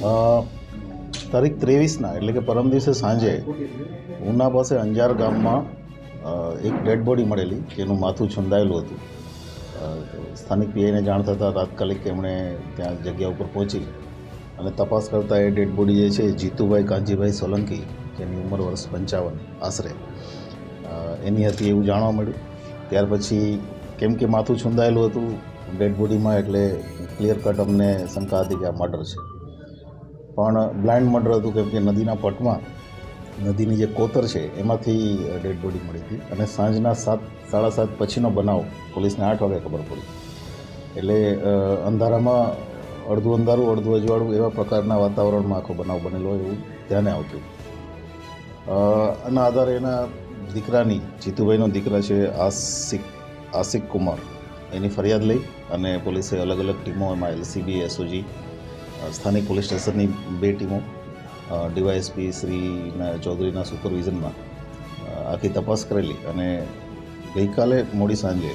તારીખ ત્રેવીસના, એટલે કે પરમ દિવસે સાંજે ઉના પાસે અંજાર ગામમાં એક ડેડ બોડી મળેલી જેનું માથું છુંદાયેલું હતું. સ્થાનિક પીઆઈને જાણ થતાં તાત્કાલિક એમણે ત્યાં જગ્યા ઉપર પહોંચી અને તપાસ કરતાં એ ડેડ બોડી જે છે, જીતુભાઈ કાંજીભાઈ સોલંકી, જેની ઉંમર વર્ષ પંચાવન, આશરે. એની હતી એવું જાણવા મળ્યું. ત્યાર પછી કેમ કે માથું છુંદાયેલું હતું, ડેડ બોડીમાં એટલે ક્લિયર કટ અમને શંકા હતી કે આ મર્ડર છે. પણ બ્લાઇન્ડ મર્ડર હતું કેમ કે નદીના પટમાં નદીની જે કોતર છે, એમાંથી ડેડ બોડી મળી હતી. અને સાંજના સાત, સાડા સાત પછીનો બનાવ પોલીસને આઠ વાગે ખબર પડી. એટલે અંધારામાં અડધું અંધારું, અડધું અજવાળું એવા પ્રકારના વાતાવરણમાં આખો બનાવ બનેલો એવું ધ્યાને આવતું. આના આધારે એના દીકરાની, જીતુભાઈનો દીકરા છે આસિક આસિક કુમાર. એની ફરિયાદ લઈ અને પોલીસે અલગ અલગ ટીમો, એમાં એલસીબી એસઓજી સ્થાનિક પોલીસ સ્ટેશનની બે ટીમો ડીવાયએસપી શ્રીના ચૌધરીના સુપરવિઝનમાં આખી તપાસ કરેલી અને ગઈકાલે મોડી સાંજે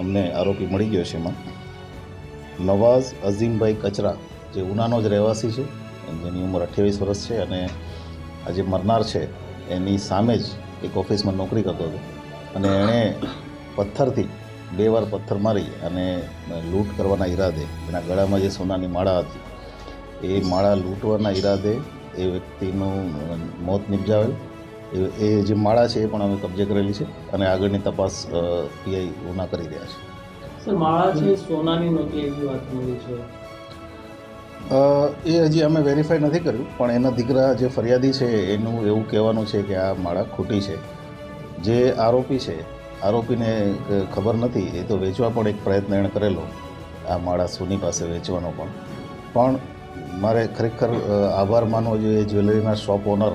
અમને આરોપી મળી ગયો છે એમાં. નવાઝ અઝીમભાઈ કચરા, જે ઉનાનો જ રહેવાસી છે, જેની ઉંમર અઠ્યાવીસ વર્ષ છે અને આ જે મરનાર છે, એની સામે જ એક ઓફિસમાં નોકરી કરતો હતો. અને એણે પથ્થરથી બે વાર પથ્થર મારી અને લૂંટ કરવાના ઈરાદે એના ગળામાં જે સોનાની માળા હતી એ માળા લૂંટવાના ઈરાદે એ વ્યક્તિનું મોત નિપજાવેલ. એ જે માળા છે એ પણ અમે કબજે કરેલી છે અને આગળની તપાસ પીઆઈ ઉના કરી રહ્યા છે. માળા છે સોનાની નહોતી એવી વાત મળી છે. એ હજી અમે વેરીફાઈ નથી કર્યું પણ એના દીકરા જે ફરિયાદી છે એનું એવું કહેવાનું છે કે આ માળા ખોટી છે. જે આરોપી છે આરોપીને ખબર નથી એ તો વેચવા પણ એક પ્રયત્ન એણે કરેલો આ માળા સુની પાસે વેચવાનો પણ. પણ મારે ખરેખર આભાર માનવો જોઈએ જ્વેલરીના શોપ ઓનર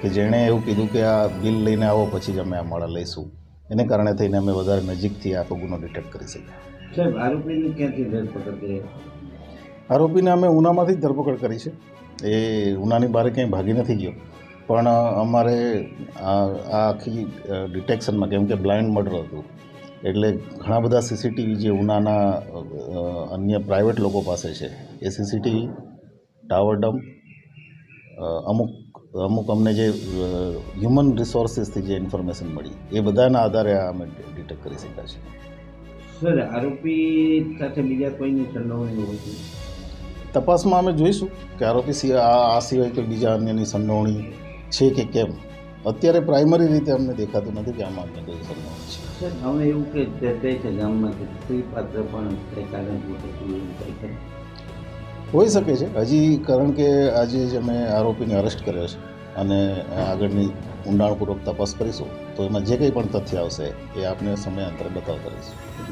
કે જેણે એવું કીધું કે આ બિલ લઈને આવો પછી જ અમે આ માળા લઈશું. એને કારણે થઈને અમે વધારે નજીકથી આખો ગુનો ડિટેક્ટ કરી શક્યા સાહેબ આરોપીની ક્યાંથી ધરપકડ કરી? આરોપીને અમે ઉનામાંથી જ ધરપકડ કરી છે. એ ઉનાની બહાર ક્યાંય ભાગી નથી ગયો. પણ અમારે આ આખી ડિટેક્શનમાં કેમ કે બ્લાઇન્ડ મર્ડર હતું. એટલે ઘણા બધા સીસીટીવી જે ઉનાના અન્ય પ્રાઇવેટ લોકો પાસે છે એ સીસીટીવી ટાવર ડમ અમુક અમુક અમને જે હ્યુમન રિસોર્સિસથી જે ઇન્ફોર્મેશન મળી એ બધાના આધારે આ અમે ડિટેક્ટ કરી શક્યા છીએ. સર આરોપી સાથે બીજા કોઈની સંડોવણી હોય તપાસમાં અમે જોઈશું કે આરોપી સિવાય આ આ સિવાય કોઈ બીજા અન્યની સંડોવણી છે કે કેમ? અત્યારે પ્રાઇમરી રીતે અમને દેખાતું નથી કે આમાં અન્ય કોઈ સંભાવના છે. હવે એવું કે કહે છે ગામમાં સ્ત્રી પાત્ર પણ કંઈ હોઈ શકે છે. હજી કારણ કે આજે જ અમે આરોપીને અરેસ્ટ કર્યો છે અને આગળની ઊંડાણપૂર્વક તપાસ કરીશું. તો એમાં જે કંઈ પણ તથ્ય આવશે એ આપને સમયાંતરે બતાવતા રહીશું.